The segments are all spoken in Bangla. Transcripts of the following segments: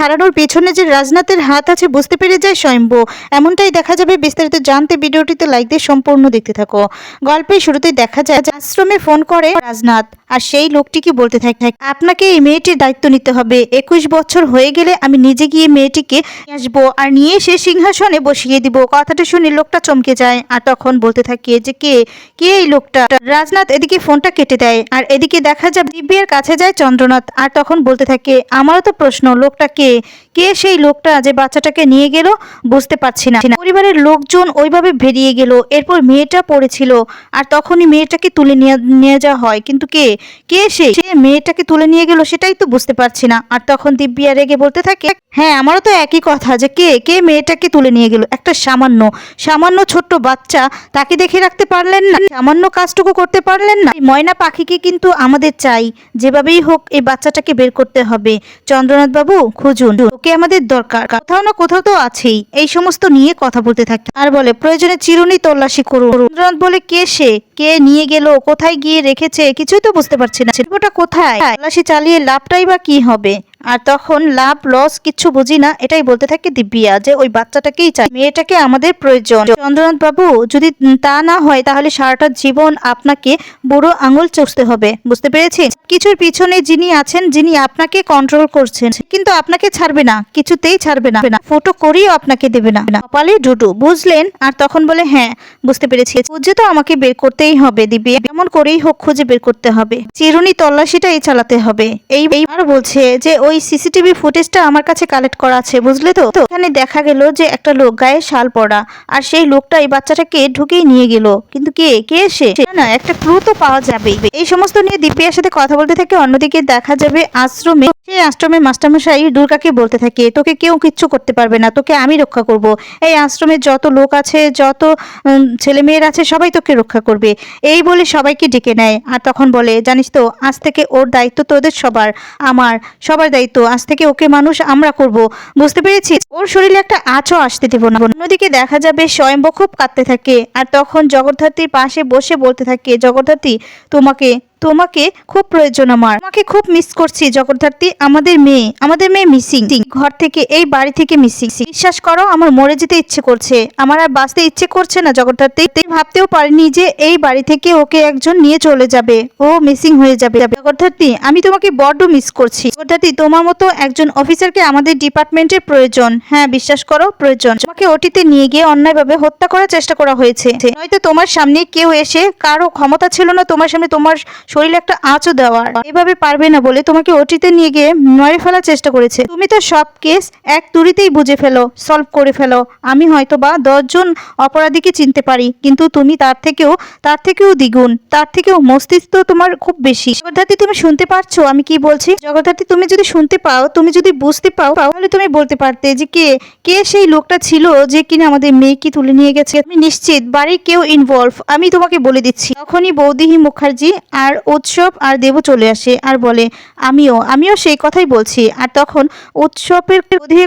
হারানোর পেছনে যে রাজনাথের হাত আছে, বুঝতে পেরে যায় স্বয়ম্ভু। এমনটাই দেখা যাবে। বিস্তারিত জানতে ভিডিওটিতে লাইক দিয়ে সম্পূর্ণ দেখতে থাকো। গল্পের শুরুতেই দেখা যায়, আশ্রমে ফোন করে রাজনাথ, আর সেই লোকটি কি বলতে থাকে? আপনাকে এই মেয়েটির দায়িত্ব নিতে হবে। একুশ বছর হয়ে গেলে আমি নিজে গিয়ে মেয়েটিকে আসব, আর নিয়ে এসে সিংহাসনে বসিয়ে দিব। কথাটা শুনে লোকটা চমকে যায়, আর তখন বলতে থাকে যে, কে? কে এই লোকটা? রাজনাথ এদিকে ফোনটা কেটে দেয়, আর এদিকে দেখা যায়, দিব্যের কাছে যায় চন্দ্রনাথ, আর তখন বলতে থাকে, আমারও তো প্রশ্ন, লোকটা কে? কে সেই লোকটা যে বাচ্চাটাকে নিয়ে গেল বুঝতে পারছি না। পরিবারের লোকজন ওইভাবে বেরিয়ে গেল, এরপর মেয়েটা পড়েছিল আর তখনই মেয়েটাকে তুলে নিয়ে যাওয়া হয়। কিন্তু কে? কে সে? সে মেয়েটাকে তুলে নিয়ে গেল সেটাই তো বুঝতে পারছি না। আর তখন দিব্যিয়া রেগে বলতে থাকে হ্যাঁ আমারও তো একই কথা যে কে? কে মেয়েটাকে তুলে নিয়ে গেল? একটা সামান্য সামান্য ছোট্ট বাচ্চা, তাকে দেখে রাখতে পারলেন না। সামান্য কাজটুকু করতে পারলেন না। ময়না পাখিকে কিন্তু আমাদের চাই। যেভাবেই হোক এই বাচ্চাটাকে বের করতে হবে। চন্দ্রনাথ বাবু খুঁজুন ওকে আমাদের দরকার। কোথাও না কোথাও তো আছেই। এই সমস্ত নিয়ে কথা বলতে থাকে আর বলে, প্রয়োজনে চিরুনি তল্লাশি করুন রবীন্দ্রনাথ বলে, কে সে? কে নিয়ে গেল? কোথায় গিয়ে রেখেছে? কিছুই তো বুঝতে পারছি না। ওটা কোথায়? তল্লাশি চালিয়ে লাভটাই বা কি হবে? আর তখন লাভ, লস কিচ্ছু বুঝি না, এটাই বলতে থাকে দিব্যিয়া, যে ওই বাচ্চাটাকেই চাই। মেয়েটাকে আমাদের প্রয়োজন। চন্দ্রনাথ বাবু যদি তা না হয়, তাহলে সারাটা জীবন আপনাকে বুড়ো আঙুল চষতে হবে। বুঝতে পেরেছি কিছুর পিছনে যিনি আছেন, যিনি আপনাকে কন্ট্রোল করছেন, কিন্তু আপনাকে ছাড়বে না, কিছুতেই ছাড়বে না। ফটো করিও আপনাকে দেবে না। কপালে ডুডু বুঝলেন? আর তখন বলে হ্যাঁ বুঝতে পেরেছি। খুঁজে তো আমাকে বের করতেই হবে দিব্যি এমন করেই হোক, খুঁজে বের করতে হবে। চিরুনি তল্লাশিটাই চালাতে হবে। এই এইবার বলছে যে ওই সিসিটিভি ফুটেজটা আমার কাছে কালেক্ট করা আছে বুঝলে তো? তো এখানে দেখা গেল যে একটা লোক গায়ে শাল পরা আর সেই লোকটা এই বাচ্চাটাকে ঢুকেই নিয়ে গেল। কিন্তু কে? কে সে? না, একটা ক্লু তো পাওয়া যাবে এই সমস্ত নিয়ে দিব্যার সাথে কথা বলতে থাকে অন্যদিকে দেখা যাবে আশ্রমে। সেই আশ্রমের মাস্টারমশাই দুর্গাকে বলতে থাকে তোকে কেউ কিচ্ছু করতে পারবে না তোকে আমি রক্ষা করব। এই আশ্রমে যত লোক আছে যত উম, ছেলেমেয়ের আছে সবাই তোকে রক্ষা করবে। এই বলে সবাইকে ডেকে নেয় আর তখন বলে জানিস তো আজ থেকে ওর দায়িত্ব তোদের সবার আমার সবার আজ থেকে ওকে মানুষ আমরা করব। বুঝতে পেরেছি ওর শরীরে একটা আঁচও আসতে দেব না। অন্যদিকে দেখা যাবে স্বয়ম্ভ খুব কাঁদতে থাকে। আর তখন জগদ্ধাত্রীর পাশে বসে বলতে থাকে, জগদ্ধাত্রী, তোমাকে তোমাকে খুব প্রয়োজন আমার। তোমাকে খুব মিস করছি, জগদ্ধাত্রী, আমাদের মেয়ে আমাদের মেয়ে মিসিং ঘর থেকে, এই বাড়ি থেকে মিসিং বিশ্বাস করো, আমার মরে যেতে ইচ্ছে করছে। আমার আর বাঁচতে ইচ্ছে করছে না, জগদ্ধাত্রী। ভাবতেও পারিনি যে এই বাড়ি থেকে ওকে একজন নিয়ে চলে যাবে। ও মিসিং হয়ে যাবে। জগদ্ধাত্রী, আমি তোমাকে বড্ড মিস করছি। জগদ্ধাত্রী, তোমার মতো একজন অফিসারকে আমাদের ডিপার্টমেন্টের প্রয়োজন। হ্যাঁ বিশ্বাস করো, প্রয়োজন। তোমাকে ওটিতে নিয়ে গিয়ে অন্যায়ভাবে হত্যা করার চেষ্টা করা হয়েছে। হয়তো তোমার সামনে কেউ এসে কারও ক্ষমতা ছিল না, তোমার সামনে তোমার শরীরে একটা আঁচও দেওয়ার। এভাবে পারবে না বলে তোমাকে ওটিতে নিয়ে গিয়ে মেরে ফেলার চেষ্টা করেছে। তুমি তো সব কেস এক তুড়িতেই বুঝে ফেলো সলভ করে ফেলো। আমি হয়তো বা দশজন অপরাধীকে চিনতে পারি, কিন্তু তুমি তার থেকেও তার থেকেও দ্বিগুণ, তার থেকেও মস্তিষ্ক তোমার খুব বেশি। জগদ্ধাত্রী, তুমি শুনতে পারছ আমি কি বলছি? জগদ্ধাত্রী, তুমি যদি শুনতে পাও, তুমি যদি বুঝতে পাও, তাহলে তুমি বলতে পারতে যে কে কে সেই লোকটা ছিল যে কিনা আমাদের মেয়েকে তুলে নিয়ে গেছে। আমি নিশ্চিত বাড়ির কেউ ইনভলভ আমি তোমাকে বলে দিচ্ছি। তখনই বৌদিহি মুখার্জি আর উৎসব আর দেব চলে আসে আর বলে, আমিও আমিও সেই কথাই বলছি। আর তখন উৎসবের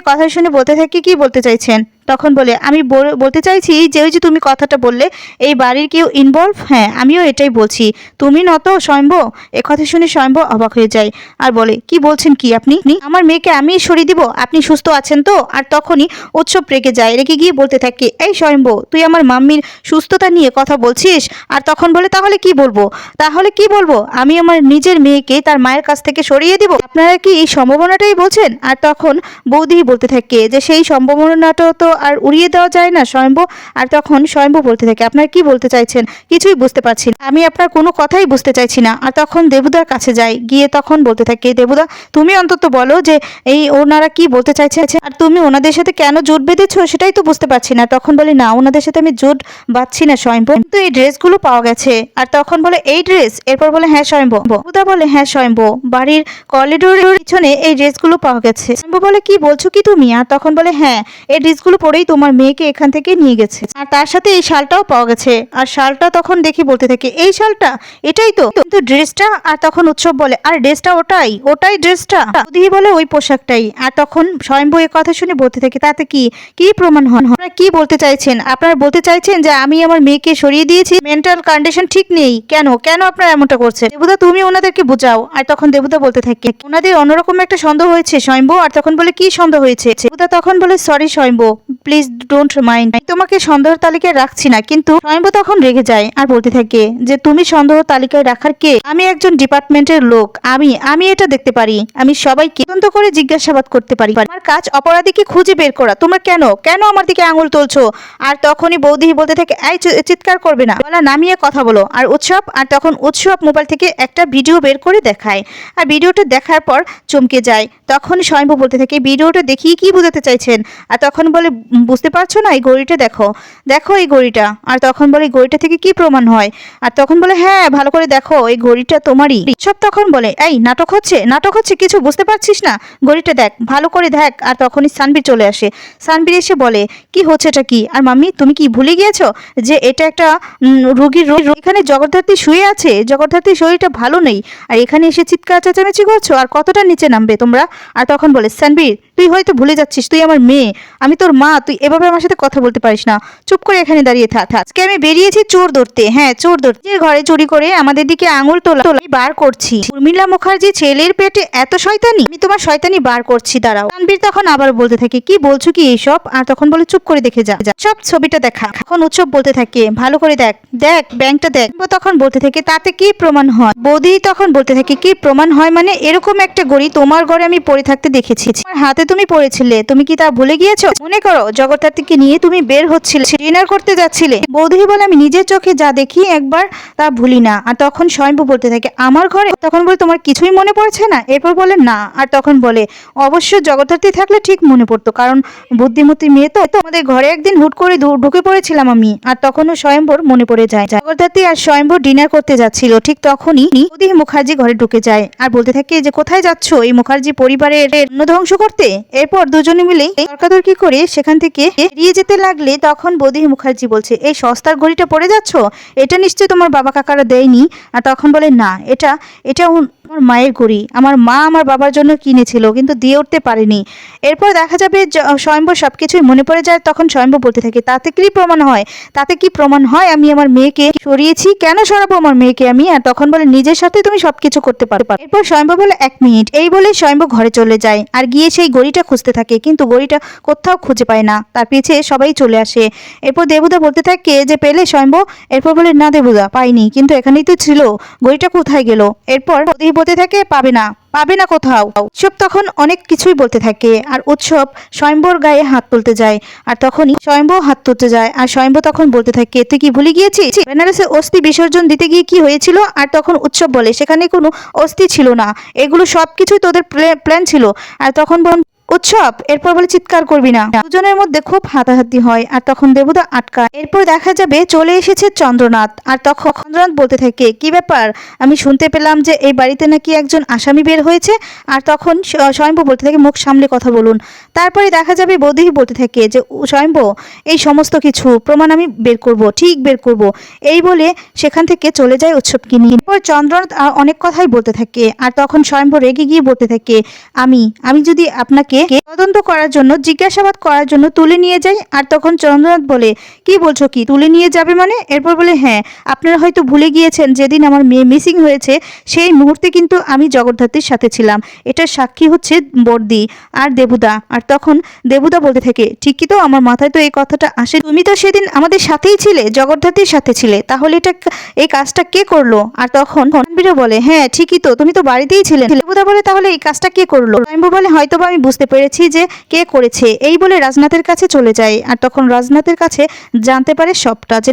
কথা শুনে বলতে থাকি, কি বলতে চাইছেন? তখন বলে, আমি বল- বলতে চাইছি যে ওই যে তুমি কথাটা বললে, এই বাড়ির কেউ ইনভলভ হ্যাঁ আমিও এটাই বলছি। তুমি নত স্বয়ম্ভ? কথা শুনে স্বয়ম্ভ অবাক হয়ে যায় আর বলে, কি বলছেন কি আপনি? আমার মেয়েকে আমি সরিয়ে দিব? আপনি সুস্থ আছেন তো? আর তখনই উৎসব রেগে যায়। রেগে গিয়ে বলতে থাকে, এই স্বয়ম্ভ, তুই আমার মাম্মির সুস্থতা নিয়ে কথা বলছিস? আর তখন বলে, তাহলে কি বলব? তাহলে কি বলব? আমি আমার নিজের মেয়েকে তার মায়ের কাছ থেকে সরিয়ে দিব? আপনারা কি এই সম্ভাবনাটাই বলছেন? আর তখন বৌদি বলতে থাকে যে, সেই সম্ভাবনাটা তো আর উড়িয়ে দেওয়া যায় না স্বয়ম্ভ? আর তখন স্বয়ম্ভ বলতে থাকে, আপনারা কি বলতে চাইছেন? কিছুই বুঝতে পারছি না। আমি আপনার কোনো কথাই বুঝতে চাইছি না। আর তখন দেবুদার কাছে যাই গিয়ে তখন বলতে থাকে, দেবুদা, তুমি অন্তত বলো যে এই ওনারা কি বলতে চাইছে আর তুমি ওনাদের সাথে কেন জোট বেঁধেছো সেটাই তো বুঝতে পারছি না। তখন বলি, না, ওনাদের সাথে আমি জোট বাঁধছি না স্বয়ম্ভ। কিন্তু এই ড্রেসগুলো পাওয়া গেছে। আর তখন বলে, এই ড্রেস? এরপর বলে হ্যাঁ স্বয়ম্ভ। দেবুদা বলে হ্যাঁ স্বয়ম্ভ। বাড়ির করিডোরের পিছনে এই ড্রেসগুলো পাওয়া গেছে। স্বয়ম্ভ বলে, কি বলছো কি তুমি? আর তখন বলে হ্যাঁ এই ড্রেসগুলো পরেই তোমার মেয়েকে এখান থেকে নিয়ে গেছে। আর তার সাথে এই শালটাও পাওয়া গেছে। আর শালটা তখন দেখি বলতে থাকে, এই শালটা? এটাই তো? কিন্তু ড্রেসটা আর তখন উৎসব বলে, আর, ড্রেসটা ওটাই ওটাই ড্রেসটা। দিদি বলে, ওই পোশাকটাই। আর তখন স্বয়ম্ভু এই কথা শুনে বলতে থাকে, তাতে কি? কি প্রমাণ হন আপনারা কি বলতে চাইছেন? আপনারা বলতে চাইছেন যে আমি আমার মেয়েকে সরিয়ে দিয়েছি, মেন্টাল কন্ডিশন ঠিক নেই। কেন? কেন আপনারা এমনটা করছেন? দেবুদা, তুমি ওনাদেরকে বোঝাও। আর তখন দেবুদা বলতে থাকে, ওনাদের অন্যরকম একটা সন্দেহ হয়েছে স্বয়ম্ভু। আর তখন বলে, কি সন্দেহ হয়েছে? দেবুদা তখন বলে, sorry Swayambhu. Please don't mind তোমাকে সন্দেহ তালিকায় রাখছি না কিন্তু স্বয়ম্ভু তখন রেগে যায় আর বলতে থাকে যে তুমি সন্দেহ তালিকায় রাখার কে? আমি একজন ডিপার্টমেন্টের লোক। আমি আমি এটা দেখতে পারি। আমি সবাইকে তদন্ত করে জিজ্ঞাসাবাদ করতে পারি। আমার কাজ অপরাধীকে খুঁজে বের করা। তোমরা কেন? কেন আমার দিকে আঙুল তুলছো? আর তখনই বৌদি বলতে থাকে এই চিৎকার করবে না। বলা নামিয়ে কথা বলো। আর উৎসব আর তখন উৎসব মোবাইল থেকে একটা ভিডিও বের করে দেখায়। আর ভিডিওটা দেখার পর চমকে যায়। তখন স্বয়ম্ভু বলতে থাকে ভিডিওটা দেখিয়ে কি বোঝাতে চাইছেন? আর তখন বলে "উম, বুঝতে পারছ না? এই ঘড়িটা দেখো। দেখো এই ঘড়িটা আর তখন বলে, এই ঘড়িটা থেকে কি প্রমাণ হয়? আর তখন বলে হ্যাঁ ভালো করে দেখো, এই ঘড়িটা তোমারই। সব তখন বলে, এই, নাটক হচ্ছে? নাটক হচ্ছে? কিছু বুঝতে পারছিস না? ঘড়িটা দেখ, ভালো করে দেখ। আর তখনই সানবীর চলে আসে। সানবীর এসে বলে, কি হচ্ছে এটা কি? আর মাম্মি, তুমি কি ভুলে গিয়েছো যে এটা একটা রোগীর রোগ এখানে জগদ্ধাত্রী শুয়ে আছে। জগদ্ধাত্রীর শরীরটা ভালো নেই। আর এখানে এসে চিৎকার, চেঁচামেচি করছ? আর কতটা নিচে নামবে তোমরা? আর তখন বলে, সানবীর, তুই হয়তো ভুলে যাচ্ছিস। তুই আমার মেয়ে। আমি তোর মা। তুই এভাবে আমার সাথে কথা বলতে পারিস না। চুপ করে এখানে দাঁড়িয়ে থাক। আজকে আমি বেরিয়েছি চোর ধরতে। হ্যাঁ চোর ধরতে। ঘরে চুরি করে আমাদের দিকে আঙুল তোলা তোলা বার করছি। উর্মিলা মুখার্জি ছেলের পেটে এত শয়তানি? আমি তোমার শয়তানি বার করছি, দাঁড়াও। তানবীর তখন আবার বলতে থাকে, কি বলছো কি এইসব? আর তখন বলে, চুপ করে দেখে যা। সব ছবিটা দেখা। এখন উৎসব বলতে থাকে, ভালো করে দেখ দেখ, ব্যাংকটা দেখ। তখন বলতে থাকে, তাতে কি প্রমাণ হয়? বৌদি তখন বলতে থাকে, কি প্রমাণ হয় মানে এরকম একটা গড়ি তোমার ঘরে আমি পড়ে থাকতে দেখেছি। হাতে তুমি পড়েছিলে, তুমি কি তা ভুলে গিয়েছো? মনে করো জগদ্ধাত্রীকে নিয়ে তুমি বের হচ্ছিলে, ডিনার করতে যাচ্ছিলে। বৌদি বলে, আমি নিজের চোখে যা দেখি একবার তা ভুলি না। আর তখন স্বয়ম্ভু বলতে থাকে, আমার ঘরে? তখন বলে, তোমার কিছুই মনে পড়ছে না? এরপর বলে, না। আর তখন বলে, অবশ্য জগদ্ধাত্রী থাকলে ঠিক মনে পড়তো, কারণ বুদ্ধিমতী মেয়ে তো তো আমাদের ঘরে একদিন হুট করে ঢুকে পড়েছিলাম আমি। আর তখনও স্বয়ম্ভর মনে পড়ে যায়, জগদ্ধাত্রী আর স্বয়ম্ভর ডিনার করতে যাচ্ছিল, ঠিক তখনই মোদি মুখার্জি ঘরে ঢুকে যায়। আর বলতে থাকে, যে কোথায় যাচ্ছ? এই মুখার্জি পরিবারের অন্ন ধ্বংস করতে? এরপর দুজনে মিলে তর্কাতর্কি করে সেখান থেকে এড়িয়ে যেতে লাগলে তখন বৌদি মুখার্জি বলছে, এই সস্তার ঘড়িটা পড়ে যাচ্ছ? এটা নিশ্চয়ই তোমার বাবা কাকারা দেয়নি? আর তখন বলে, না, এটা এটা আমার মায়ের ঘড়ি আমার মা আমার বাবার জন্য কিনেছিল, কিন্তু দিয়ে উঠতে পারেনি। এরপর দেখা যাবে স্বয়ম্ভর সব কিছুই মনে পড়ে যায়, তখন স্বয়ম্ভর বলতে থাকে, তাতে কি প্রমাণ হয়? তাতে কি প্রমাণ হয়? আমি আমার মেয়েকে সরিয়েছি, কেন সরাবো আমার মেয়েকে আমি? আর তখন বলে, নিজের সাথে তুমি সবকিছু করতে পারো। এরপর স্বয়ম্ভর বলে, এক মিনিট। এই বলে স্বয়ম্ভর ঘরে চলে যায়, আর গিয়ে সেই গড়িটা খুঁজতে থাকে, কিন্তু ঘড়িটা কোথাও খুঁজে পায় না। তার পিছে সবাই চলে আসে। এরপর দেবুদা বলতে থাকে যে, পেলে স্বয়ম্ভ? এরপর বলে, না দেবুদা, পাইনি, কিন্তু এখানেই তো ছিল। গড়িটা কোথায় গেল? এরপর বলতে থাকে, পাবে না পাবে না কোথাও। উৎসব তখন অনেক কিছুই বলতে থাকে, আর উৎসব স্বয়ম্বর গায়ে হাত তুলতে যায়, আর তখনই স্বয়ম্বর হাত তুলতে যায়, আর স্বয়ম্বর তখন বলতে থাকে, তুই কি ভুলে গিয়েছিস? বেনারসে অস্থি বিসর্জন দিতে গিয়ে কি হয়েছিল? আর তখন উৎসব বলে, সেখানে কোনো অস্থি ছিল না, এগুলো সব কিছুই তোদের প্ল্যান ছিল। আর তখন বল উৎসব। এরপর বলে, চিৎকার করবি না। দুজনের মধ্যে খুব হাতাহাতি হয়, আর তখন দেবুদা আটকায়। এরপর দেখা যাবে, চলে এসেছে চন্দ্রনাথ। আর তখন চন্দ্রনাথ বলতে থাকে, কি ব্যাপার? আমি শুনতে পেলাম যে এই বাড়িতে নাকি একজন আসামি বের হয়েছে। আর তখন স্বয়ম্ভু বলতে থাকে, মুখ সামলে কথা বলুন। তারপরে দেখা যাবে, বৌদিহি বলতে থাকে যে, "উ- স্বয়ম্ভু, এই সমস্ত কিছু প্রমাণ আমি বের করব, ঠিক বের করব। এই বলে সেখান থেকে চলে যায় উৎসবকে নিয়ে। এরপর চন্দ্রনাথ অনেক কথাই বলতে থাকে। আর তখন স্বয়ম্ভু রেগে গিয়ে বলতে থাকে, আমি আমি যদি আপনাকে তদন্ত করার জন্য, জিজ্ঞাসাবাদ করার জন্য তুলে নিয়ে যাই। আর তখন চন্দ্রনাথ বলে, কি বলছো কি? তুলে নিয়ে যাবে মানে? এরপর বলে হ্যাঁ আপনারা হয়তো ভুলে গিয়েছেন, যেদিন আমার মেয়ে মিসিং হয়েছে, সেই মুহূর্তে কিন্তু আমি জগদ্ধাত্রীর সাথে ছিলাম। এটার সাক্ষী হচ্ছে বর্দি আর দেবুদা। আর তখন দেবুদা বলতে থাকে ঠিকই তো? আমার মাথায় তো এই কথাটা আসে। তুমি তো সেদিন আমাদের সাথেই ছিলে, জগদ্ধাত্রীর সাথে ছিলে। তাহলে এটা এই কাজটা কে করল? আর তখন রণবীরও বলে হ্যাঁ ঠিকই তো। তুমি তো বাড়িতেই ছিলে। দেবুদা বলে, তাহলে এই কাজটা কে করল? বলে হয়তো বা আমি বুঝতে পেরেছি যে কে করেছে। এই বলে রাজনাথের কাছে চলে যায়। আর তখন রাজনাথের কাছে জানতে পারে সবটা যে